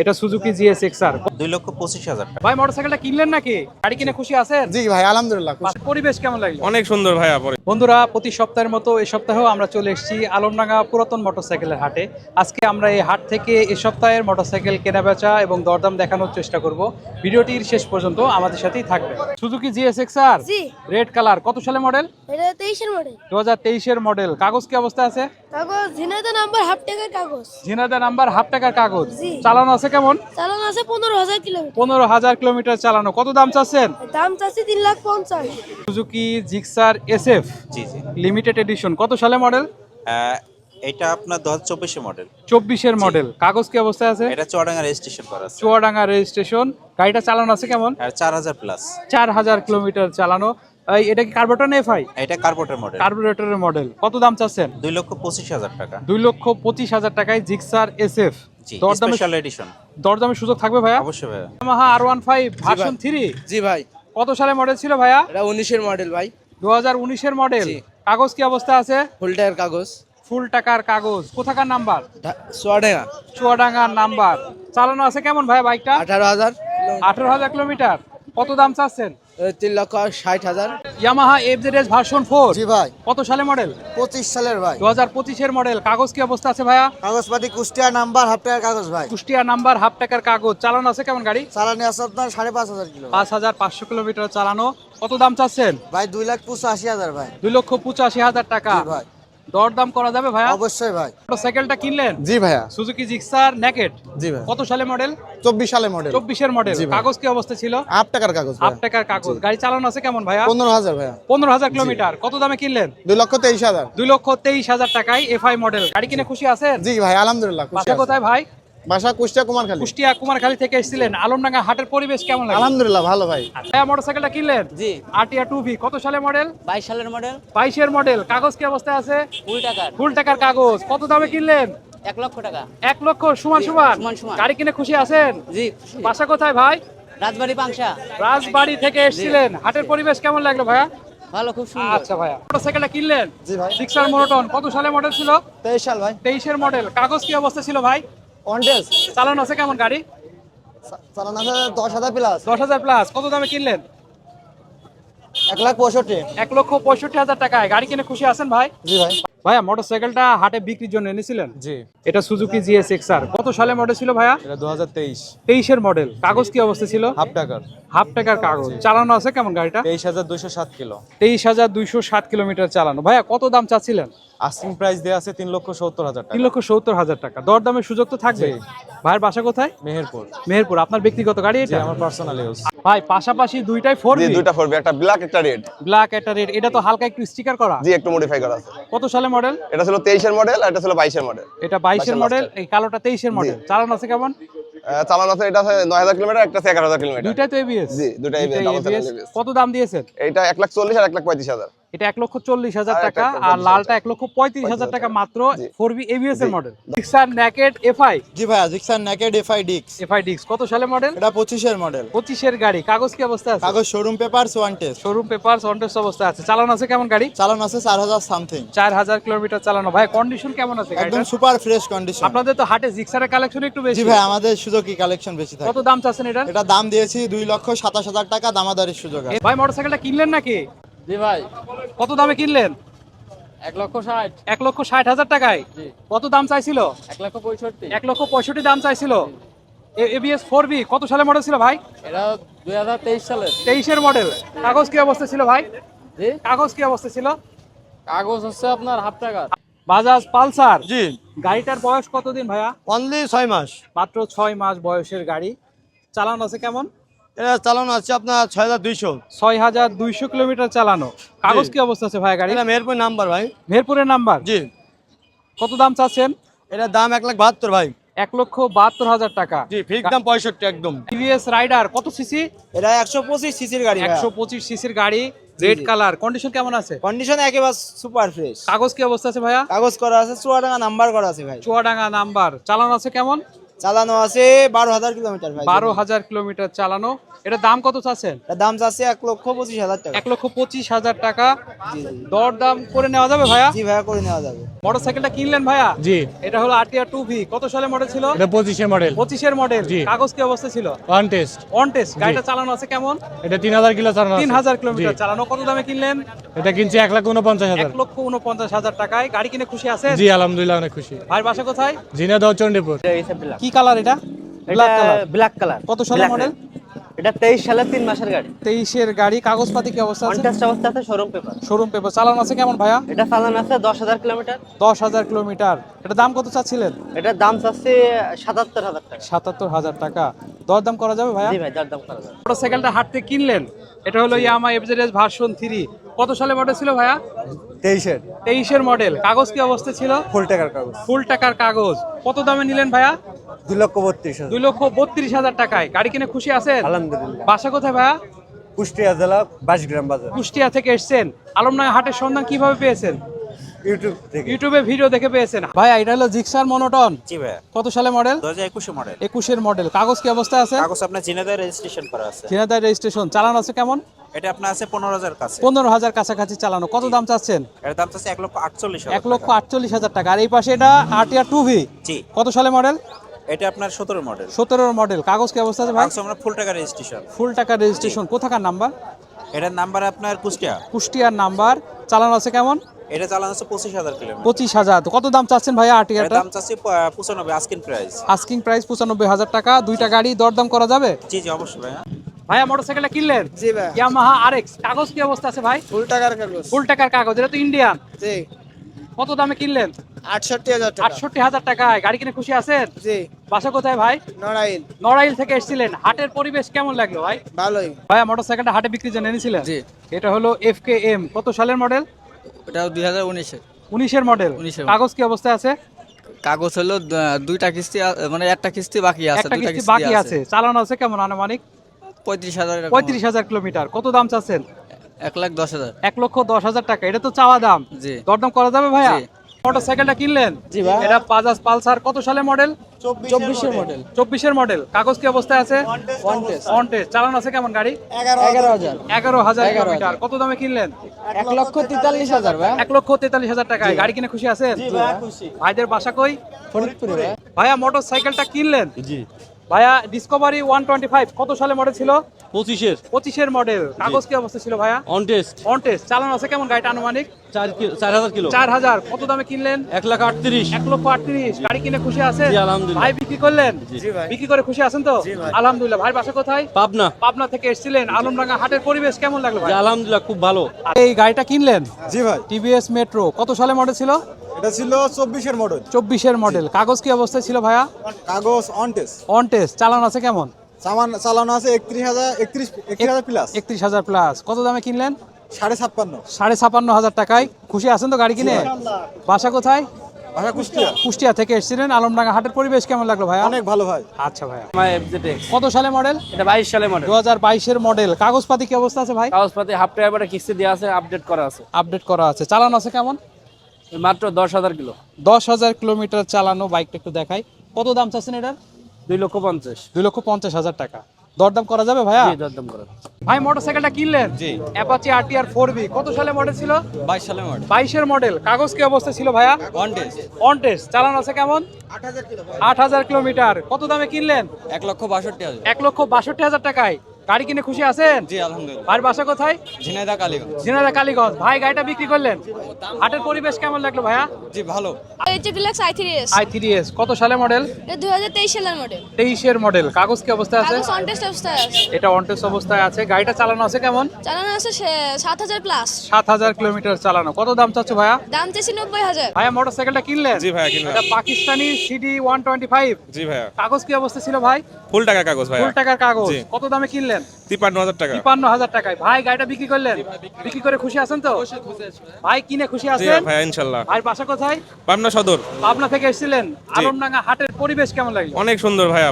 এটা Suzuki GS XR দুই লক্ষ পঁচিশ হাজার টাকা। ভাই মোটরসাইকেলটা কিনলেন নাকি? গাড়ি কিনে খুশি আছেন? জি ভাই আলহামদুলিল্লাহ পরিবেশ কেমন লাগল? অনেক সুন্দর ভাইয়া পরে বন্ধুরা প্রতি সপ্তাহের মতো এই সপ্তাহেও আমরা চলে এসেছি আলমডাঙ্গা পুরাতন মোটরসাইকেলের হাটে। আজকে আমরা এই হাট থেকে এই সপ্তাহের মোটরসাইকেল কেনা বেচা এবং দরদাম দেখানোর চেষ্টা করব। ভিডিওটির শেষ পর্যন্ত আমাদের সাথেই থাকবে সুজুকি জিএস এক্সআর জি। রেড কালার কত সালে মডেল এটা মডেল দু হাজার তেইশের মডেল কাগজ কি অবস্থা আছে? কাগজ ঝিনাইদহ নাম্বার হাফ টাকার কাগজ। ঝিনাদা নাম্বার হাফ টাকার কাগজ। চালানো আছে কেমন? চালান আছে পনেরো হাজার কিলোমিটার। পনেরো হাজার কিলোমিটার চালানো। কত দাম চাচ্ছেন? দাম চাচ্ছি তিন লাখ পঞ্চাশ। সুজুকি জিক্সার এসএফ জি জি। লিমিটেড এডিশন কত সালে মডেল এটা আপনার দু হাজার চব্বিশে মডেল চব্বিশের মডেল কাগজ কি অবস্থায় আছে? এটা চুয়াডাঙ্গা রেজিস্ট্রেশন করা আছে। চুয়াডাঙ্গা রেজিস্ট্রেশন গাড়িটা চালানো আছে কেমন? চার হাজার প্লাস চার হাজার কিলোমিটার চালানো। এটা কি কার্বোটন এফআই এটা কার্বোটের মডেল কার্বোরেটরের মডেল কত দাম চাচ্ছেন? দুই লক্ষ পঁচিশ হাজার টাকা। দুই লক্ষ পঁচিশ হাজার টাকায় জিক্সার এসএফ। দরদামে স্পেশাল এডিশন সুযোগ থাকবে ভাইয়া? অবশ্যই ভাইয়া। ওয়ান ফাইভ ভার্সন থ্রি জি ভাই। কত সালে মডেল ছিল ভাইয়া? এটা উনিশের মডেল ভাই। দু হাজার উনিশের মডেল কাগজ কি অবস্থা আছে? ফুল টায়ার কাগজ। ফুল টাকার কাগজ। কোথাকার নাম্বার সোয়াডেঙ্গা চুয়াডাঙ্গার নাম্বার চালানো আছে কেমন ভাই বাইকটা আঠারো হাজার আঠারো হাজার কিলোমিটার কত দাম চাচ্ছেন? তিন লক্ষ ষাট হাজার। ইয়ামাহা এফজেডএস ভার্সন ফোর জি ভাই। কত সালে মডেল পঁচিশ সালের ভাই। দু হাজার পঁচিশের মডেল কাগজ কি অবস্থা আছে ভাইয়া? কাগজপাতি কুষ্টিয়া নাম্বার হাফ টাকার কাগজ ভাই। কুষ্টিয়া নাম্বার হাফ টাকার কাগজ। চালানো আছে কেমন গাড়ি? চালানো আছে আপনার সাড়ে পাঁচ হাজার কিলো। পাঁচ হাজার পাঁচশো কিলোমিটার চালানো। কত দাম চাচ্ছেন? ভাই দুই লাখ পঁচাশি হাজার ভাই। দুই লক্ষ পঁচাশি হাজার টাকা। ভাই। দরদাম করা যাবে ভাইয়া? অবশ্যই ভাই। সাইকেলটা কিনলেন? জি ভাইয়া। সুজুকি জিক্সার নেকেট জি ভাই কত সালে মডেল চব্বিশ সালে মডেল চব্বিশের মডেল কাগজ কি অবস্থা ছিল? আট টাকার কাগজ হাফ টাকার কাগজ। গাড়ি চালানো আছে কেমন ভাইয়া? পনেরো হাজার ভাইয়া। পনেরো হাজার কিলোমিটার। কত দামে কিনলেন? দুই লক্ষ তেইশ হাজার। দুই লক্ষ তেইশ হাজার টাকায় এফআই মডেল গাড়ি কিনে খুশি আছে জি ভাই আলহামদুলিল্লাহ খুশি কোথায় ভাই? বাসা কুষ্টিয়া কুমারখালী। কুষ্টিয়া কুমারখালী থেকে এসেছিলেন। আলমডাঙ্গা হাটের পরিবেশ কেমন লাগে? আলহামদুলিল্লাহ ভালো ভাই। ভাইয়া মোটরসাইকেলটা কিনলেন? জি। আটিয়া টু ভি কত সালে মডেল বাইশ সালের মডেল বাইশের মডেল কাগজ কি অবস্থায় আছে? কুড়ি টাকার। ফুল টাকার কাগজ। কত দামে কিনলেন? এক লক্ষ টাকা। এক লক্ষ সমান সমান? সমান সমান। গাড়ি কিনে খুশি আছেন? জি বাসা কোথায় ভাই? রাজবাড়ি পাংশা। রাজবাড়ি থেকে এসেছিলেন। হাটের পরিবেশ কেমন লাগল ভাইয়া? ভালো খুব সুন্দর। আচ্ছা ভাইয়া মোটরসাইকেলটা কিনলেন? জি ভাই। সিক্সার মোটন কত সালে মডেল ছিল? তেইশ সাল ভাই। তেইশের মডেল কাগজ কি অবস্থা ছিল ভাই? কন্টেস চালানো আছে কেমন গাড়ি? চালান আছে দশ হাজার প্লাস দশ হাজার প্লাস কত দামে কিনলেন? এক লাখ পঁয়ষট্টি। এক লক্ষ পঁয়ষট্টি হাজার টাকায়। গাড়ি কিনে খুশি আছেন ভাই? জি ভাই। ভাইয়া মোটরসাইকেলটা হাটে বিক্রির জন্য এনেছিলেন? জি। এটা সুজুকি জিএস এক্সআর কত সালে মডেল ছিল ভাইয়া? এটা দু হাজার তেইশ। তেইশের মডেল কাগজ কি অবস্থা ছিল? হাফ টাকার। হাফ টাকার কাগজ। চালানো আছে কেমন গাড়িটা? তেইশ হাজার দুশো সাত কিলো। তেইশ হাজার দুইশো সাত কিলোমিটার চালানো। ভাইয়া কত দাম চাচ্ছিলেন? আস্কিং প্রাইস দেওয়া আছে তিন লক্ষ সত্তর হাজার তিন টাকা লক্ষ সত্তর হাজার টাকা। দরদামের সুযোগ তো থাকবে। ভাইয়ের বাসা কোথায়? মেহেরপুর। মেহেরপুর। আপনার ব্যক্তিগত গাড়ি এটা? আমার পার্সোনাল ইউজ ভাই পাশাপাশি দুইটাই ফোর জি দুইটা ফোরবি একটা ব্ল্যাক একটা রেড ব্ল্যাক একটা রেড এটা তো হালকা একটু স্টিকার করা। জি একটু মডিফাই করা আছে। কত সালে মডেল এটা ছিল তেইশের মডেল আর এটা ছিল বাইশের মডেল এটা বাইশের মডেল এই কালোটা তেইশের মডেল চালান আছে কেমন? চালান আছে এটা নয় হাজার কিলোমিটার একটা এগারো হাজার কিলোমিটার। দুইটাই তো এবিএস জি, দুটাই কত দাম দিয়েছেন? এটা এক লাখ চল্লিশ আর এক লাখ পঁয়ত্রিশ হাজার। এটা এক লক্ষ চল্লিশ হাজার টাকা আর লালটা এক লক্ষ পঁয়ত্রিশ হাজার টাকা মাত্র ফোর বি এবিএস এর মডেল সিক্সার ন্যাকেট এফআই জি ভাইয়া জিক্সার নেকেড এফআই ডিক্স এফআই ডিক্স কত সালে মডেল এটা পঁচিশের মডেল পঁচিশের গাড়ি কাগজ কি অবস্থা আছে? কাগজ showroom paper on test showroom paper on test অবস্থা আছে। চালানো আছে কেমন গাড়ি? চালান আছে চার হাজার সামথিং চার হাজার কিলোমিটার চালানো। ভাই কন্ডিশন কেমন আছে একদম সুপার ফ্রেশ কন্ডিশন আপনাদের তো হাটে জিক্সারের কালেকশন একটু বেশি। জি ভাই আমাদের সুযোগী কালেকশন বেশি থাকে? কত দাম চাচ্ছেন এটার? এটা দাম দিয়েছি দুই লক্ষ সাতাশ হাজার টাকা দামাদারির সুযোগ আছে। ভাই মোটরসাইকেলটা কিনলেন নাকি? জি ভাই। কত দামে কিনলেন? এক লক্ষ ষাট। এক লক্ষ ষাট হাজার টাকায়? কত দাম চাইছিল? এক লক্ষ পঁয়ষট্টি। এক লক্ষ পঁয়ষট্টি দাম চাইছিল। এবিএস ফোর বি কত সালে মডেল ছিল ভাই? এটা দুই হাজার তেইশ সালের তেইশের মডেল কাগজ কি অবস্থা ছিল ভাই? জি। কাগজ কি অবস্থা ছিল? কাগজ হচ্ছে আপনার হাফ টাকা। বাজাজ পালসার। জি। গাড়িটার বয়স কতদিন ভাইয়া? অনলি ছয় মাস। মাত্র ছয় মাস বয়সের গাড়ি। চালানো আছে কেমন? এটা চালানো আছে আপনার ছয় হাজার দুইশো। ছয় হাজার দুইশো কিলোমিটার চালানো। কাগজ কি অবস্থা আছে ভাই গাড়ি এটা মেহেরপুর নাম্বার ভাই। মেহেরপুরের নাম্বার? জি। কত দাম চাচ্ছেন? এটার দাম এক লাখ বাহাত্তর ভাই। এক লক্ষ বাহাত্তর হাজার টাকা। জি ফিক্স দাম পঁয়ষট্টি একদম। টিভিএস রাইডার কত সিসি? এটা একশো পঁচিশ সিসির গাড়ি একশো পঁচিশ সিসির গাড়ি রেড কালার কন্ডিশন কেমন আছে? কন্ডিশন একেবারে সুপার ফ্রেশ কাগজ কি অবস্থা আছে ভাইয়া? কাগজ করা আছে চুয়াডাঙ্গা নাম্বার করা আছে ভাই। চুয়াডাঙ্গা নাম্বার। চালানো আছে কেমন? চালানো আছে বারো হাজার কিলোমিটার বারো হাজার কিলোমিটার চালানো। এটা দাম কত চাচ্ছেন? দাম চাচ্ছে এক লক্ষ পঁচিশ হাজার টাকা। এক লক্ষ পঁচিশ হাজার টাকা। দর দাম করে নেওয়া যাবে ভাইয়া? জি ভাইয়া করে নেওয়া যাবে। মোটর সাইকেলটা কিনলেন ভাইয়া? জি। এটা হলো আরটিআর টু ভি। কত সালে মডেল ছিল? এটা পঁচিশে মডেল পঁচিশের মডেল জি। কাগজ কি অবস্থা ছিল? ওয়ান টেস্ট অন টেস্ট গাড়িটা চালানো আছে কেমন? এটা তিন হাজার কিলো চালানো তিন হাজার কিলোমিটার চালানো। কত দামে কিনলেন? এটা কিনছি এক লাখ উনপঞ্চাশ এক লক্ষ উনপঞ্চাশ হাজার টাকায়। গাড়ি কিনে খুশি আছে জি আলহামদুলিল্লাহ অনেক খুশি। ভাইয়ের বাসা কোথায়? চণ্ডীপুর কি কালার এটা? Black colour. Black colour. কত সালে মডেল এটা তেইশ সালের তিন মাসের গাড়ি। তেইশের গাড়ি কাগজপাতি কি অবস্থা আছে? কন্টেস্ট অবস্থা আছে শোরুম পেপার শোরুম পেপার চালানো আছে কেমন ভাইয়া? এটা চালান আছে দশ হাজার কিলোমিটার। দশ হাজার কিলোমিটার। এটা দাম কত চাচ্ছিলেন? এটার দাম চাচ্ছে সাতাত্তর হাজার টাকা। সাতাত্তর হাজার টাকা। দরদাম করা যাবে ভাইয়া? জি ভাই দরদাম করা যাবে। মোটরসাইকেলটা হাঁটতে কিনলেন? এটা হলো ইয়ামা এফজেডএস ভার্সন থ্রি কত সালে মডেল ছিল ভাইয়া? তেইশের। তেইশের মডেল কাগজ কি অবস্থা ছিল? ফুল টাকার কাগজ। ফুল টাকার কাগজ। কত দামে নিলেন ভাইয়া? দুই লক্ষ বত্রিশ দুই লক্ষ বত্রিশ হাজার টাকায়। গাড়ি কিনে খুশি আছেন? আলহামদুলিল্লাহ। বাসা কোথায় ভাইয়া? কুষ্টিয়া জেলা বাইশ গ্রাম বাজার। কুষ্টিয়া থেকে এসছেন। আলমনায় হাটের সন্ধান কীভাবে পেয়েছেন? ইউটিউব থেকে। ইউটিউবে ভিডিও দেখে পেয়েছেন। ভাইয়া এটা হলো জিক্সার মনোটন। জি ভাইয়া। কত সালে মডেল মডেল একুশের মডেল কাগজ কি আছে? কাগজ আপনার জিনেদার রেজিস্ট্রেশন করা আছে। ঝিনাদার রেজিস্ট্রেশন চালানো আছে কেমন? এটা আপনার আছে পনেরো হাজার কাছে। পনেরো হাজার কাছাকাছি চালানো। কত দাম চাচ্ছেন? এর দাম আছে এক লক্ষ আটচল্লিশ এক লক্ষ আটচল্লিশ হাজার টাকা। আর এই পাশে এটা আরটিআর টু ভি জি। কত সালে মডেল এটা আপনার সতেরো মডেল সতেরোর মডেল কাগজ কি অবস্থা আছে ভাই? আমরা ফুল টাকা রেজিস্ট্রেশন ফুল টাকা রেজিস্ট্রেশন কোথাকার নাম্বার এটার নাম্বার আপনার কুষ্টিয়া। কুষ্টিয়ার নাম্বার চালানো আছে কেমন? এটা চালানো আছে পঁচিশ হাজার কিলোমিটার। পঁচিশ হাজার। কত দাম চাচ্ছেন আরটিআরটা দাম চাচ্ছি পঁচানব্বই আস্কিন প্রাইস আস্কিং প্রাইস পঁচানব্বই হাজার টাকা। দুইটা গাড়ি দরদাম করা যাবে? জি জি অবশ্যই ভাইয়া। ভাইয়া মোটরসাইকেলটা কিনলেন? জি ভাই ইয়ামাহা আরএক্স কাগজ কি অবস্থা আছে ভাই? ফুল টাকার কাগজ। ফুল টাকার কাগজ। এটা তো ইন্ডিয়ান জি। কত দামে কিনলেন? আটষট্টি হাজার আটষট্টি হাজার টাকায়। গাড়ি কিনে খুশি আছেন? জি। বাসা কোথায় ভাই? নড়াইল। নড়াইল থেকে এসেছিলেন। হাটের পরিবেশ কেমন লাগল ভাই? ভালোই। ভাইয়া মোটরসাইকেলটা হাটে বিক্রির জন্য এনেছিলেন? জি। এটা হলো এফ কে এম কত সালের মডেল ওটা দুই হাজার উনিশের। উনিশের মডেল উনিশের কাগজ কি অবস্থায় আছে? কাগজ হলো দুইটা কিস্তি মানে একটা কিস্তি বাকি আছে একটা কিস্তি বাকি আছে। চালানো আছে কেমন আনুমানিক? পঁয়ত্রিশ হাজার পঁয়ত্রিশ হাজার কিলোমিটার। কত দাম চাচ্ছেন? এক লাখ দশ হাজার। এক লক্ষ দশ হাজার টাকা। এটা তো চাওয়া দাম। জি। দরদাম করা যাবে ভাইয়া। মোটরসাইকেলটা কিনলেন? জি ভাই। এটা বাজাজ পালসার কত সালে মডেল চব্বিশের মডেল চব্বিশের মডেল কাগজ কি অবস্থায় আছে? অন টেস্ট চালানো আছে কেমন গাড়ি? এগারো হাজার। এগারো হাজার। কিলোমিটার। কত দামে কিনলেন? এক লক্ষ তেতাল্লিশ হাজার এক লক্ষ তেতাল্লিশ হাজার টাকায়। গাড়ি কিনে খুশি আছেন? ভাইদের বাসা কই? ফরিদপুরে ভাইয়া মোটর সাইকেলটা কিনলেন? জি। ভাইয়া ডিসকভারি ওয়ান টোয়েন্টি ফাইভ কত সালে মডেল ছিল? পঁচিশের। পঁচিশের মডেল কাগজ কি অবস্থা ছিল ভাইয়া? অন টেস্ট অন টেস্ট চালানো আছে কেমন গাড়িটা আনুমানিক? চার হাজার কিলো। চার হাজার। কত দামে কিনলেন? এক লাখ আটত্রিশ। এক লক্ষ আটত্রিশ। গাড়ি কিনে খুশি আছেন জি, আলহামদুলিল্লাহ। ভাই বিক্রি করলেন? বিক্রি করে খুশি আছেন তো? আলহামদুলিল্লাহ। ভাই বাসা কোথায়? পাবনা। পাবনা থেকে এসেছিলেন। আলমডাঙ্গা হাটের পরিবেশ কেমন লাগল ভাই আলহামদুলিল্লাহ খুব ভালো। এই গাড়িটা কিনলেন? জি ভাই। টিভিএস মেট্রো কত সালে মডেল ছিল? এটা ছিল চব্বিশের মডেল চব্বিশের মডেল কাগজ কি অবস্থায় ছিল ভাইয়া? কাগজ অন টেস্ট অন টেস্ট চালানো আছে কেমন? সামান চালানো আছে একত্রিশ হাজার একত্রিশ একত্রিশ হাজার প্লাস একত্রিশ হাজার প্লাস কত দামে কিনলেন? সাড়ে ছাপ্পান্ন। সাড়ে ছাপান্ন হাজার টাকায়। খুশি আছেন তো গাড়ি কিনে? বাসা কোথায়? ভাষা কুষ্টিয়া। কুষ্টিয়া থেকে এসেছিলেন। আলমডাঙ্গা হাটের পরিবেশ কেমন লাগল ভাইয়া? অনেক ভালো ভাই। আচ্ছা ভাইয়া। কত সালে মডেল এটা বাইশ সালে মডেল দু হাজার বাইশের মডেল কাগজপাতি কি অবস্থা আছে ভাই? কাগজপাতি হাফ টাকা কিস্তি দেওয়া আছে আপডেট করা আছে। আপডেট করা আছে। চালানো আছে কেমন? মাত্র দশ হাজার কিলো। দশ হাজার কিলোমিটার চালানো বাইকটা একটু দেখাই। কত দাম চাচ্ছেন এটার? দুই লক্ষ পঞ্চাশ। দুই লক্ষ পঞ্চাশ হাজার টাকা। দরদাম করা যাবে ভাইয়া? দরদাম করা ভাই মোটরসাইকেলটা কিনলেন? জি। Apache RTR four B. কত সালে মডেল ছিল? বাইশ সালের মডেল বাইশের মডেল কাগজ কি অবস্থা ছিল ভাইয়া? ওয়ান টেস্ট অন টেস্ট চালানো আছে কেমন? আট হাজার কিলোমিটার। কত দামে কিনলেন? এক লক্ষ বাষট্টি হাজার। এক লক্ষ বাষট্টি হাজার টাকায়। গাড়ি কিনে খুশি আছেন? জি আলহামদুলিল্লাহ। ভাইয়ের বাসা কোথায়? ঝিনাইদা কালীগঞ্জ। ঝিনাইদা কালীগঞ্জ। ভাই গাড়িটা বিক্রি করলেন? হাটের পরিবেশ কেমন লাগল ভাইয়া? জি ভালো। HF Deluxe I three S I three S কত সালে মডেল এটা দুই হাজার তেইশ সালের মডেল তেইশের মডেল কাগজ কি অবস্থায় আছে? কাগজ অনটেস্ট অবস্থায় আছে। এটা অনটেস্ট অবস্থায় আছে। গাড়িটা চালানো আছে কেমন? চালানো আছে সে- সাত হাজার প্লাস সাত হাজার কিলোমিটার চালানো। কত দাম চাচ্ছ ভাইয়া? দাম চেয়েছি নব্বই হাজার। ভাইয়া মোটরসাইকেলটা কিনলেন? জি ভাইয়া কিনলাম। এটা Pakistani CD one twenty five জি ভাইয়া। কাগজ কি অবস্থা ছিল ভাই? ফুল টাকা কাগজ ভাইয়া। ফুল টাকার কাগজ। কত দামে কিনলেন? তিপ্পান্ন হাজার টাকা। তিপ্পান্ন হাজার টাকায়। ভাই গাড়িটা বিক্রি করলেন? বিক্রি করে খুশি আছেন তো? ভাই। কিনে খুশি আছেন? ভাই ইনশাল্লাহ। ভাই বাসা কোথায়? পাবনা সদর। পাবনা থেকে এসেছিলেন। আলমডাঙ্গা হাটের পরিবেশ কেমন লাগে অনেক সুন্দর ভাইয়া